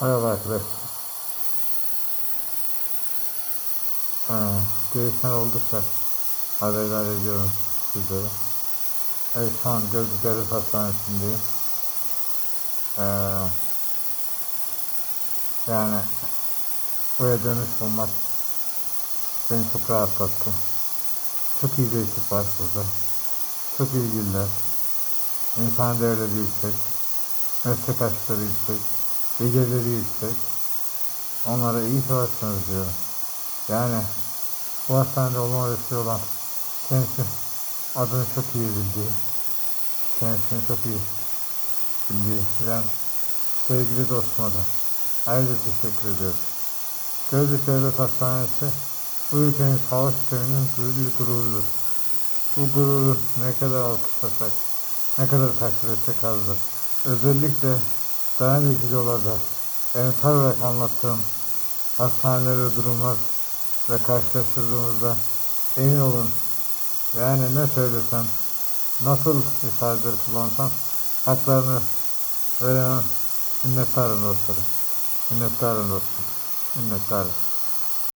Merhaba arkadaşlar. Ha, gelişmeler oldukça haberler ediyorum sizlere. Evet şu an Gözlük Hastanesi'ndeyim. Ee, yani buraya dönüş olmak beni çok rahatlattı. Çok iyi bir ekip var burada. Çok ilgililer. İnsan değerleri yüksek. Meslek aşkları yüksek. Becerileri yüksek. Onlara iyi ki varsınız diyorum. Yani bu hastanede olma vesile olan kendisi adını çok iyi bildiği, kendisini çok iyi bildiği bilen sevgili dostuma da ayrıca teşekkür ediyorum. Gözlük Devlet Hastanesi bu ülkenin sağlık sisteminin bir gururudur. Bu gururu ne kadar alkışlasak, ne kadar takdir etsek azdır. Özellikle daha önceki videolarda ensar olarak anlattığım hastaneler ve durumlar ve karşılaştırdığımızda emin olun yani ne söylesem nasıl ifadeleri kullansam haklarını veremem minnettarım dostlarım. Minnettarım dostlarım minnettarım